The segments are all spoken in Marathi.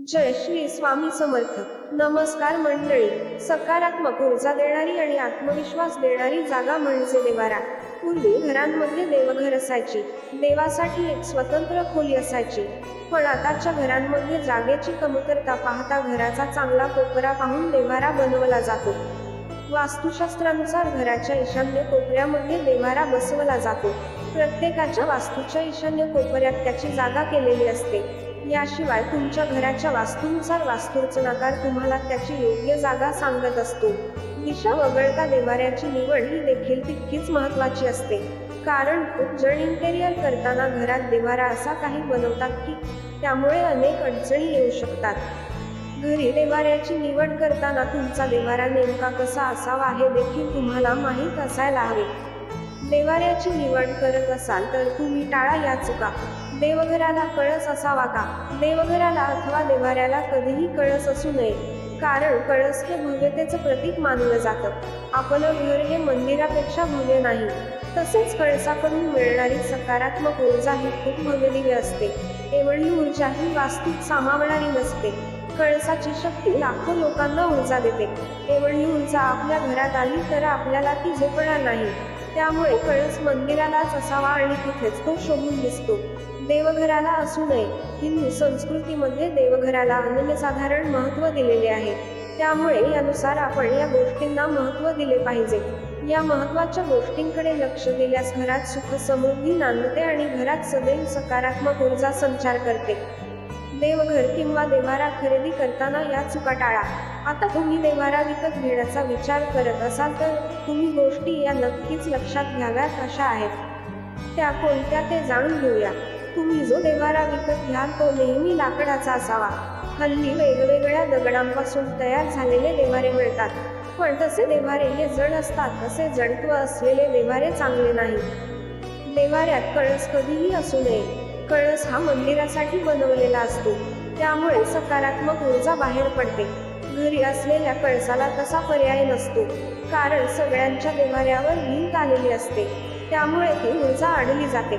जय श्री स्वामी समर्थ. नमस्कार मंडळी. सकारात्मक ऊर्जा देणारी आणि आत्मविश्वास देणारी जागा म्हणजे देवारा. पूर्वी घरांमध्ये देवघर असायची. देवासाठी एक स्वतंत्र खोली असायची. पण आताच्या घरांमध्ये जागेची कमतरता पाहता घराचा चांगला कोपरा पाहून देवारा बनवला जातो. वास्तुशास्त्रानुसार घराच्या ईशान्य कोपऱ्यामध्ये देवारा बसवला जातो. प्रत्येकाच्या वास्तूच्या ईशान्य कोपऱ्यात त्याची जागा केलेली असते. याशिवाय तुमच्या घराच्या वास्तूनुसार वास्तुरचनाकार तुम्हाला त्याची योग्य जागा सांगत असतो. दिशा वगळता देवाऱ्याची निवड ही देखील तितकीच महत्वाची असते. कारण खूप इंटेरियर करताना घरात देवारा असा काही बनवतात की त्यामुळे अनेक अडचणी येऊ शकतात. घरी देवाऱ्याची निवड करताना तुमचा देवारा नेमका कसा असावा हे देखील तुम्हाला माहीत असायला हवे. देवाऱ्याची निवड करत असाल तर तुम्ही टाळा या चुका. देवघराला कळस असावा का? देवघराला अथवा देवाऱ्याला कधीही कळस असू नये. कारण कळस हे भव्यतेचं प्रतीक मानलं जातं. आपलं घर हे मंदिरापेक्षा भव्य नाही. तसेच कळसाकडून मिळणारी सकारात्मक ऊर्जा ही खूप भव्य असते. एवढी ऊर्जा ही वास्तूत सामावणारी नसते. कळसाची शक्ती लाखो लोकांना ऊर्जा देते. एवढी ऊर्जा आपल्या घरात आली तर आपल्याला ती झोपणार नाही. त्यामुळे कळस मंदिरालाच असावा आणि तिथेच तो शोभून दिसतो. देवघराला असू नये. हिंदू संस्कृतीमध्ये देवघराला अनन्यसाधारण महत्त्व दिलेले आहे. त्यामुळे यानुसार आपण या गोष्टींना महत्त्व दिले पाहिजे. या महत्त्वाच्या गोष्टींकडे लक्ष दिल्यास घरात सुख समृद्धी नांदते आणि घरात सदैव सकारात्मक ऊर्जा संचार करते. देवघर किंवा देवारा खरेदी करताना या चुका टाळा. आता तुम्ही देवारा विकत घेण्याचा विचार करत असाल तर तुम्ही गोष्टी या नक्कीच लक्षात घ्याव्यात अशा आहेत. त्या कोणत्या ते जाणून घेऊया. तुम्ही जो देवारा विकत घ्याल तो नेहमी लाकडाचा असावा. हल्ली वेगवेगळ्या दगडांपासून तयार झालेले देवारे मिळतात. पण तसे देवारे हे जड असतात तसे जडत्व असलेले देवारे चांगले नाही देवाऱ्यात कळस कधीही असू नये. कळस हा मंदिरासाठी बनवलेला असतो. त्यामुळे सकारात्मक ऊर्जा बाहेर पडते. घरी असलेल्या कळसाला तसा पर्याय नसतो. कारण सगळ्यांच्या देवाऱ्यावर भिंत आलेली असते. त्यामुळे ती ऊर्जा अडली जाते.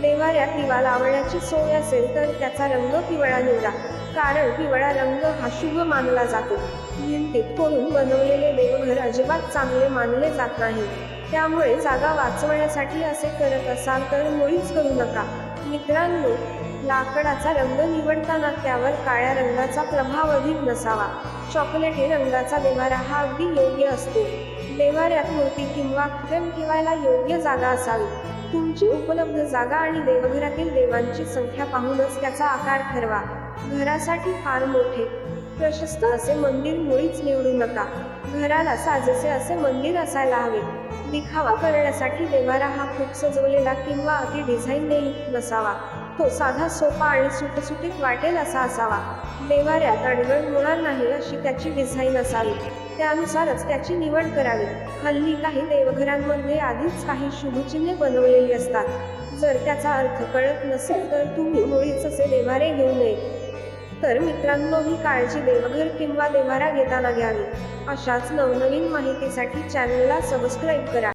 देवाऱ्यात दिवा लावण्याची सोय असेल तर त्याचा रंग पिवळा निवडा. कारण पिवळा रंग हा शुभ मानला जातो. भिंतीत कोरून बनवलेले देवघर अजिबात चांगले मानले जात नाही. त्यामुळे जागा वाचवण्यासाठी असे करत असाल तर मुळीच करू नका. मित्रांनो लाकडाचा रंग निवडताना त्यावर काळ्या रंगाचा प्रभाव अधिक नसावा. चॉकलेटी रंगाचा देवारा हा अगदी योग्य असतो. देवाऱ्यात मूर्ती किंवा फ्रेम ठेवायला योग्य जागा असावी. तुमची उपलब्ध जागा आणि देवघरातील देवांची संख्या पाहूनच त्याचा आकार ठरवा. घरासाठी फार मोठे प्रशस्त असे मंदिर मुळीच निवडू नका. घराला साजेसे असे मंदिर असायला हवे. दिखावा करण्यासाठी देवारा हा खूप सजवलेला किंवा अति डिझाईनयुक्त नसावा. तो साधा सोपा आणि सुटसुटीत वाटेल असा असावा. देवाऱ्यात अडगळ होणार नाही अशी त्याची डिझाईन असावी. त्यानुसारच त्याची निवड करावी. हल्ली काही देवघरांमध्ये आधीच काही शुभचिन्हे बनवलेली असतात. जर त्याचा अर्थ कळत नसेल तर तुम्ही मुळीच असे देवारे घेऊ नये. तर मित्रांनो ही काळजी देवघर किंवा देवारा घेताना घ्यावी अशाच नवनवीन माहितीसाठी चॅनलला सबस्क्राईब करा.